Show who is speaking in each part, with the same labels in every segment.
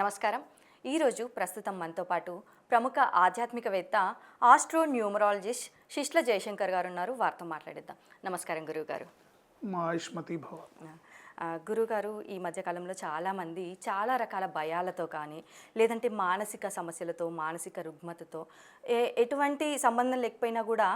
Speaker 1: నమస్కారం. ఈరోజు ప్రస్తుతం మనతో పాటు ప్రముఖ ఆధ్యాత్మికవేత్త ఆస్ట్రో న్యూమరాలజిస్ట్ శిష్ల జయశంకర్ గారు ఉన్నారు వారితో మాట్లాడిద్దాం. నమస్కారం గురువు గారు
Speaker 2: భవ.
Speaker 1: గురుగారు ఈ మధ్యకాలంలో చాలామంది చాలా రకాల భయాలతో కానీ లేదంటే మానసిక సమస్యలతో మానసిక రుగ్మతతో ఏ ఎటువంటి సంబంధం లేకపోయినా కూడా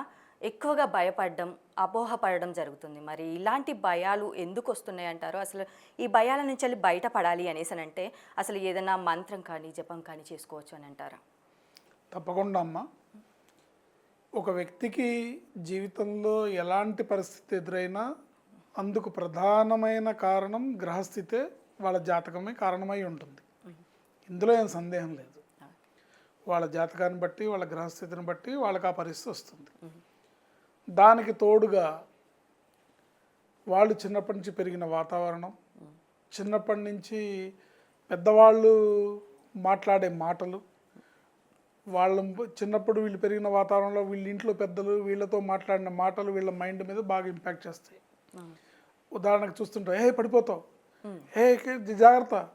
Speaker 1: ఎక్కువగా భయపడడం అపోహపడడం జరుగుతుంది. మరి ఇలాంటి భయాలు ఎందుకు వస్తున్నాయి అంటారు? అసలు ఈ భయాల నుంచి వెళ్ళి బయటపడాలి అనేసి అంటే అసలు ఏదైనా మంత్రం కానీ జపం కానీ చేసుకోవచ్చు అని అంటారా?
Speaker 2: తప్పకుండా అమ్మ. ఒక వ్యక్తికి జీవితంలో ఎలాంటి పరిస్థితి ఎదురైనా అందుకు ప్రధానమైన కారణం గ్రహస్థితే వాళ్ళ జాతకమే కారణమై ఉంటుంది. ఇందులో ఏం సందేహం లేదు. వాళ్ళ జాతకాన్ని బట్టి వాళ్ళ గ్రహస్థితిని బట్టి వాళ్ళకి ఆ పరిస్థితి వస్తుంది. దానికి తోడుగా వాళ్ళు చిన్నప్పటి నుంచి పెరిగిన వాతావరణం చిన్నప్పటి నుంచి పెద్దవాళ్ళు మాట్లాడే మాటలు వాళ్ళ చిన్నప్పుడు వీళ్ళు పెరిగిన వాతావరణంలో వీళ్ళ ఇంట్లో పెద్దలు వీళ్ళతో మాట్లాడిన మాటలు వీళ్ళ మైండ్ మీద బాగా ఇంపాక్ట్ చేస్తాయి. ఉదాహరణకు చూస్తుంటాం ఏ పడిపోతావు. ఏ జాగ్రత్త.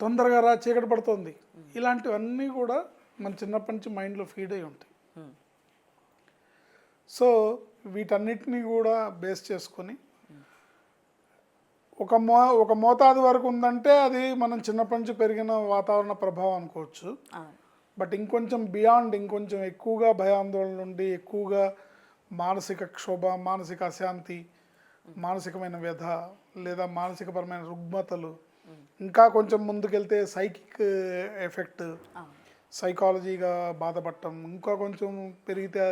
Speaker 2: తొందరగా రా చీకటి పడుతుంది. ఇలాంటివన్నీ కూడా మన చిన్నప్పటి నుంచి మైండ్లో ఫీడ్ అయి ఉంటాయి. సో వీటన్నిటిని కూడా బేస్ చేసుకొని ఒక మో ఒక మోతాదు వరకు ఉందంటే అది మనం చిన్నప్పటి నుంచి పెరిగిన వాతావరణ ప్రభావం అనుకోవచ్చు. బట్ ఇంకొంచెం బియాండ్ ఇంకొంచెం ఎక్కువగా భయాందోళన నుండి ఎక్కువగా మానసిక క్షోభ మానసిక అశాంతి మానసికమైన వ్యధ లేదా మానసికపరమైన రుగ్మతలు ఇంకా కొంచెం ముందుకెళ్తే సైకిక్ ఎఫెక్ట్ సైకాలజీగా బాధపడటం ఇంకా కొంచెం పెరిగితే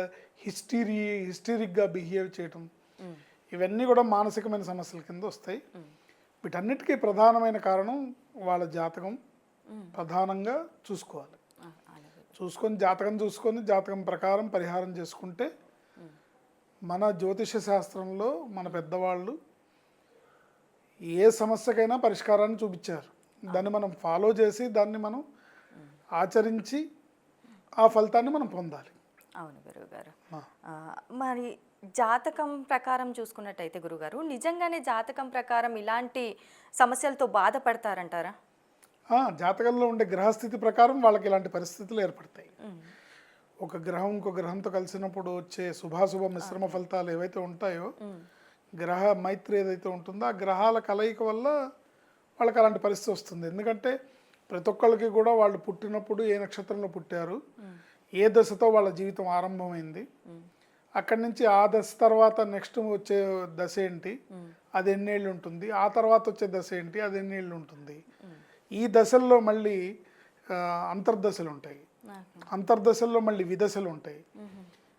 Speaker 2: హిస్టరీ హిస్టరిక్గా బిహేవ్ చేయటం. ఇవన్నీ కూడా మానసికమైన సమస్యల కింద వస్తాయి. వీటన్నిటికీ ప్రధానమైన కారణం వాళ్ళ జాతకం. ప్రధానంగా చూసుకోవాలి. చూసుకొని జాతకం చూసుకొని జాతకం ప్రకారం పరిహారం చేసుకుంటే మన జ్యోతిష శాస్త్రంలో మన పెద్దవాళ్ళు ఏ సమస్యకైనా పరిష్కారాన్ని చూపించారు. దాన్ని మనం ఫాలో చేసి దాన్ని మనం ఆచరించి ఆ ఫలితాన్ని మనం పొందాలి
Speaker 1: అవును గురువు గారు
Speaker 2: ఆ.
Speaker 1: ఆ, మరి జాతకం ప్రకారం చూసుకున్నట్టయితే గురుగారు నిజంగానే జాతకం ప్రకారం ఇలాంటి సమస్యలతో బాధపడతారంటారా
Speaker 2: జాతకంలో ఉండే గ్రహస్థితి ప్రకారం వాళ్ళకి ఇలాంటి పరిస్థితులు ఏర్పడతాయి. ఒక గ్రహం ఇంకో గ్రహంతో కలిసినప్పుడు వచ్చే శుభాశుభ మిశ్రమ ఫలితాలు ఏవైతే ఉంటాయో. గ్రహ మైత్రి ఏదైతే ఉంటుందో ఆ గ్రహాల కలయిక వల్ల వాళ్ళకి అలాంటి పరిస్థితి వస్తుంది ఎందుకంటే ప్రతి ఒక్కళ్ళకి కూడా వాళ్ళు పుట్టినప్పుడు ఏ నక్షత్రంలో పుట్టారు ఏ దశతో వాళ్ళ జీవితం ఆరంభమైంది అక్కడి నుంచి ఆ దశ తర్వాత నెక్స్ట్ వచ్చే దశ ఏంటి అది ఎన్నేళ్ళు ఉంటుంది ఆ తర్వాత వచ్చే దశ ఏంటి అది ఎన్నేళ్ళు ఉంటుంది. ఈ దశల్లో మళ్ళీ అంతర్దశలు ఉంటాయి. అంతర్దశల్లో మళ్ళీ విదశలు ఉంటాయి.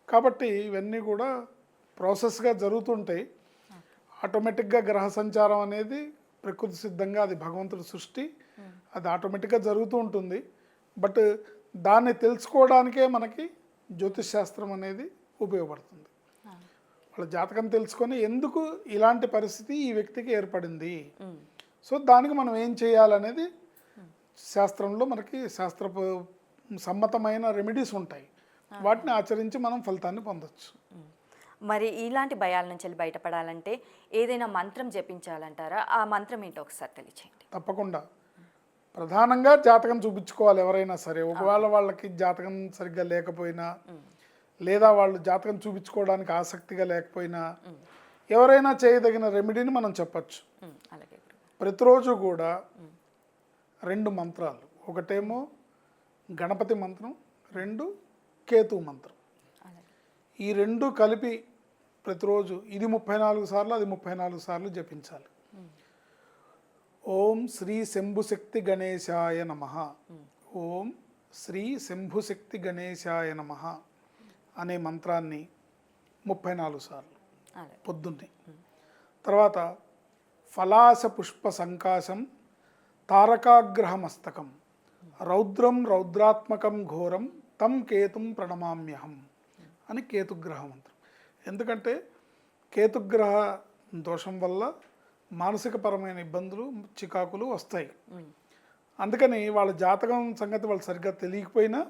Speaker 2: కాబట్టి ఇవన్నీ కూడా ప్రాసెస్గా జరుగుతుంటాయి. ఆటోమేటిక్గా గ్రహ సంచారం అనేది ప్రకృతి సిద్ధంగా అది భగవంతుడి సృష్టి అది ఆటోమేటిక్గా జరుగుతూ ఉంటుంది. బట్ దాన్ని తెలుసుకోవడానికే మనకి జ్యోతిష్ శాస్త్రం అనేది ఉపయోగపడుతుంది. వాళ్ళ జాతకం తెలుసుకొని ఎందుకు ఇలాంటి పరిస్థితి ఈ వ్యక్తికి ఏర్పడింది. సో దానికి మనం ఏం చేయాలనేది శాస్త్రంలో మనకి శాస్త్ర సమ్మతమైన రెమెడీస్ ఉంటాయి. వాటిని ఆచరించి మనం ఫలితాన్ని పొందొచ్చు.
Speaker 1: మరి ఇలాంటి భయాల నుంచి వెళ్ళి బయటపడాలంటే ఏదైనా మంత్రం జపించాలంటారా? ఆ మంత్రం ఏంటో ఒకసారి తెలియచేయండి.
Speaker 2: తప్పకుండా. ప్రధానంగా జాతకం చూపించుకోవాలి ఎవరైనా సరే. ఒకవేళ వాళ్ళకి జాతకం సరిగ్గా లేకపోయినా లేదా వాళ్ళు జాతకం చూపించుకోవడానికి ఆసక్తిగా లేకపోయినా ఎవరైనా చేయదగిన రెమెడీని మనం చెప్పచ్చు. ప్రతిరోజు కూడా రెండు మంత్రాలు. ఒకటేమో గణపతి మంత్రం రెండు కేతు మంత్రం. ఈ రెండు కలిపి ప్రతిరోజు ఇది ముప్పై నాలుగు సార్లు అది ముప్పై నాలుగు సార్లు జపించాలి. ఓం శ్రీ శంభుశక్తి గణేశాయ నమ. ఓం శ్రీ శంభుశక్తి గణేశాయ నమ అనే మంత్రాన్ని ముప్పై నాలుగు సార్లు పొద్దున్నే. తర్వాత ఫలాస పుష్ప సంకాశం తారకాగ్రహమస్తకం రౌద్రం రౌద్రాత్మకం ఘోరం తం కేతుం ప్రణమామ్యహం అని కేతుగ్రహ మంత్రం. ఎందుకంటే కేతుగ్రహ దోషం వల్ల మానసికపరమైన ఇబ్బందులు చికాకులు వస్తాయి. అందుకని వాళ్ళ జాతకం సంగతి వాళ్ళు సరిగ్గా తెలియకపోయినా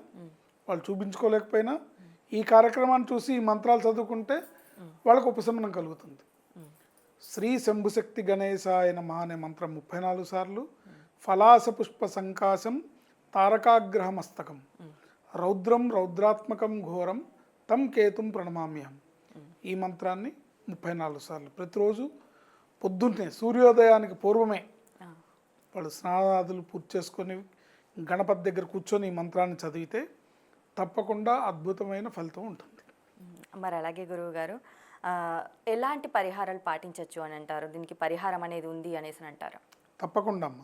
Speaker 2: వాళ్ళు చూపించుకోలేకపోయినా ఈ కార్యక్రమాన్ని చూసి ఈ మంత్రాలు చదువుకుంటే వాళ్ళకు ఉపశమనం కలుగుతుంది. శ్రీ శంభుశక్తి గణేశాయ నమః అనే మంత్రం ముప్పై నాలుగు సార్లు. ఫలాస పుష్ప సంకాశం తారకాగ్రహమస్తకం రౌద్రం రౌద్రాత్మకం ఘోరం తం కేతుం ప్రణమామ్యం ఈ మంత్రాన్ని ముప్పై నాలుగు సార్లు. ప్రతిరోజు పొద్దున్నే సూర్యోదయానికి పూర్వమే వాళ్ళు స్నానాదులు పూర్తి చేసుకొని గణపతి దగ్గర కూర్చొని ఈ మంత్రాన్ని చదివితే తప్పకుండా అద్భుతమైన ఫలితం ఉంటుంది.
Speaker 1: మరి అలాగే గురువు గారు ఎలాంటి పరిహారాలు పాటించవచ్చు అని అంటారు? దీనికి పరిహారం అనేది ఉంది అనేసి అని అంటారు?
Speaker 2: తప్పకుండా అమ్మ.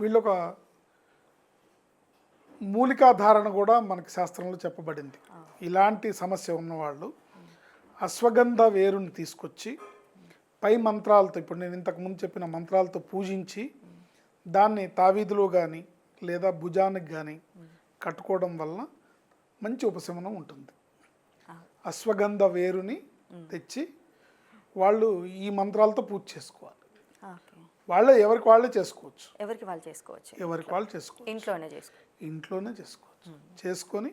Speaker 2: వీళ్ళొక మూలికాధారణ కూడా మనకి శాస్త్రంలో చెప్పబడింది. ఇలాంటి సమస్య ఉన్నవాళ్ళు అశ్వగంధ వేరుని తీసుకొచ్చి పై మంత్రాలతో ఇప్పుడు నేను ఇంతకుముందు చెప్పిన మంత్రాలతో పూజించి దాన్ని తావీదులో కానీ లేదా భుజానికి కానీ కట్టుకోవడం వలన మంచి ఉపశమనం ఉంటుంది. అశ్వగంధ వేరుని తెచ్చి వాళ్ళు ఈ మంత్రాలతో పూజ చేసుకోవాలి. వాళ్ళే ఎవరికి వాళ్ళే చేసుకోవచ్చు.
Speaker 1: ఎవరికి వాళ్ళు చేసుకోవచ్చు?
Speaker 2: ఎవరికి వాళ్ళు చేసుకోవచ్చు.
Speaker 1: ఇంట్లోనే చేసుకో.
Speaker 2: ఇంట్లోనే చేసుకోవచ్చు. చేసుకొని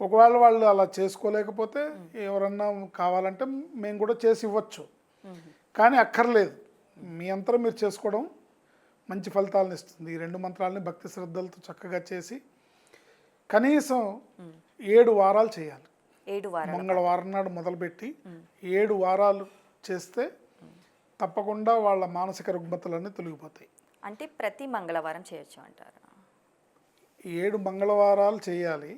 Speaker 2: ఒకవేళ వాళ్ళు అలా చేసుకోలేకపోతే ఎవరన్నా కావాలంటే మేము కూడా చేసి ఇవ్వచ్చు. కానీ అక్కర్లేదు. మీ అంతరం మీరు చేసుకోవడం మంచి ఫలితాలను ఇస్తుంది. ఈ రెండు మంత్రాలని భక్తి శ్రద్ధలతో చక్కగా చేసి కనీసం ఏడు వారాలు చేయాలి.
Speaker 1: ఏడు వారాలు
Speaker 2: మంగళవారం నాడు మొదలుపెట్టి ఏడు వారాలు చేస్తే తప్పకుండా వాళ్ళ మానసిక రుగ్మతలన్నీ తొలగిపోతాయి.
Speaker 1: అంటే ప్రతి మంగళవారం చేయొచ్చు అంటారు.
Speaker 2: ఏడు మంగళవారాలు చేయాలి.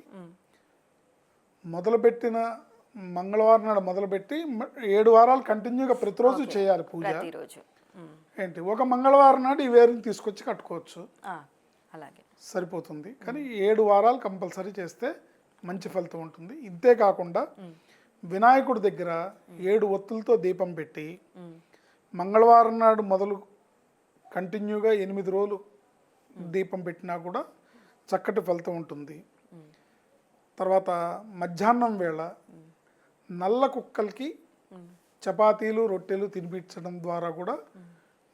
Speaker 2: మొదలుపెట్టిన మంగళవారం నాడు మొదలుపెట్టి ఏడు వారాలు కంటిన్యూగా ప్రతిరోజు చేయాలి పూజ.
Speaker 1: ప్రతిరోజు.
Speaker 2: ఏంటి? ఒక మంగళవారం నాడు ఈ వేరుని తీసుకొచ్చి కట్టుకోవచ్చు.
Speaker 1: అలాగే.
Speaker 2: సరిపోతుంది. కానీ ఏడు వారాలు కంపల్సరీ చేస్తే మంచి ఫలితం ఉంటుంది. ఇంతే కాకుండా వినాయకుడి దగ్గర ఏడు ఒత్తులతో దీపం పెట్టి మంగళవారం నాడు మొదలు కంటిన్యూగా ఎనిమిది రోజులు దీపం పెట్టినా కూడా చక్కటి ఫలితం ఉంటుంది. తర్వాత మధ్యాహ్నం వేళ నల్ల కుక్కలకి చపాతీలు రొట్టెలు తినిపించడం ద్వారా కూడా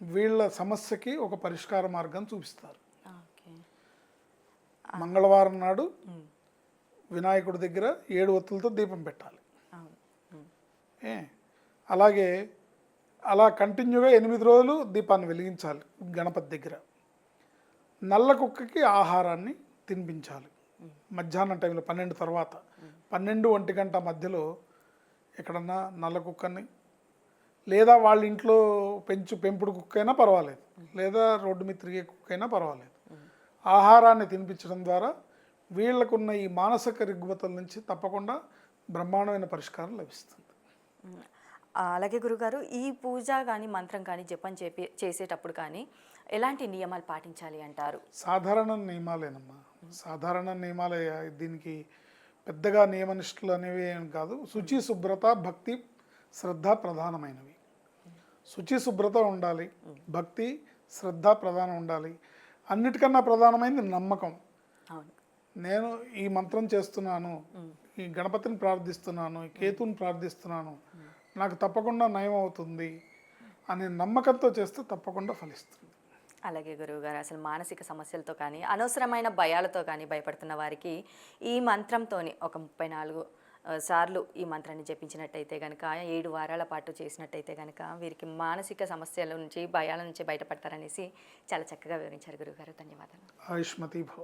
Speaker 2: వీళ్ళ సమస్యకి ఒక పరిష్కార మార్గం చూపిస్తారు. మంగళవారం నాడు వినాయకుడి దగ్గర ఏడు ఒత్తులతో దీపం పెట్టాలి. ఏ? అలాగే అలా కంటిన్యూగా ఎనిమిది రోజులు దీపాన్ని వెలిగించాలి గణపతి దగ్గర. నల్ల కుక్కకి ఆహారాన్ని తినిపించాలి. మధ్యాహ్నం టైంలో పన్నెండు తర్వాత పన్నెండు ఒంటి గంట మధ్యలో ఎక్కడన్నా నల్ల కుక్కని లేదా వాళ్ళ ఇంట్లో పెంచు పెంపుడు కుక్క అయినా పర్వాలేదు. లేదా రోడ్డు మీద తిరిగే కుక్క అయినా పర్వాలేదు. ఆహారాన్ని తినిపించడం ద్వారా వీళ్ళకున్న ఈ మానసిక రుగ్మతల నుంచి తప్పకుండా బ్రహ్మాండమైన పరిష్కారం లభిస్తుంది.
Speaker 1: అలాగే గురుగారు ఈ పూజ కానీ మంత్రం కానీ జపం చేపి చేసేటప్పుడు కానీ ఎలాంటి నియమాలు పాటించాలి అంటారు?
Speaker 2: సాధారణ నియమాలేనమ్మా. సాధారణ నియమాలే దీనికి పెద్దగా నియమనిష్టలు అనేవి ఏం కాదు. శుచి శుభ్రత భక్తి శ్రద్ధ ప్రధానమైనవి. శుచి శుభ్రత ఉండాలి భక్తి శ్రద్ధ ప్రధానం ఉండాలి. అన్నిటికన్నా ప్రధానమైనది నమ్మకం. నేను ఈ మంత్రం చేస్తున్నాను ఈ గణపతిని ప్రార్థిస్తున్నాను ఈ కేతుని ప్రార్థిస్తున్నాను నాకు తప్పకుండా నయం అవుతుంది అనే నమ్మకంతో చేస్తే తప్పకుండా ఫలిస్తుంది.
Speaker 1: అలాగే గురువు గారు అసలు మానసిక సమస్యలతో కానీ అనవసరమైన భయాలతో కానీ భయపడుతున్న వారికి ఈ మంత్రంతోని ఒక ముప్పై నాలుగు సార్లు ఈ మంత్రాన్ని జపించినట్టయితే కనుక ఏడు వారాల పాటు చేసినట్టయితే కనుక వీరికి మానసిక సమస్యల నుంచి భయాల నుంచి బయటపడతారనేసి చాలా చక్కగా వివరించారు గురువుగారు ధన్యవాదాలు.
Speaker 2: ఆయుష్మతి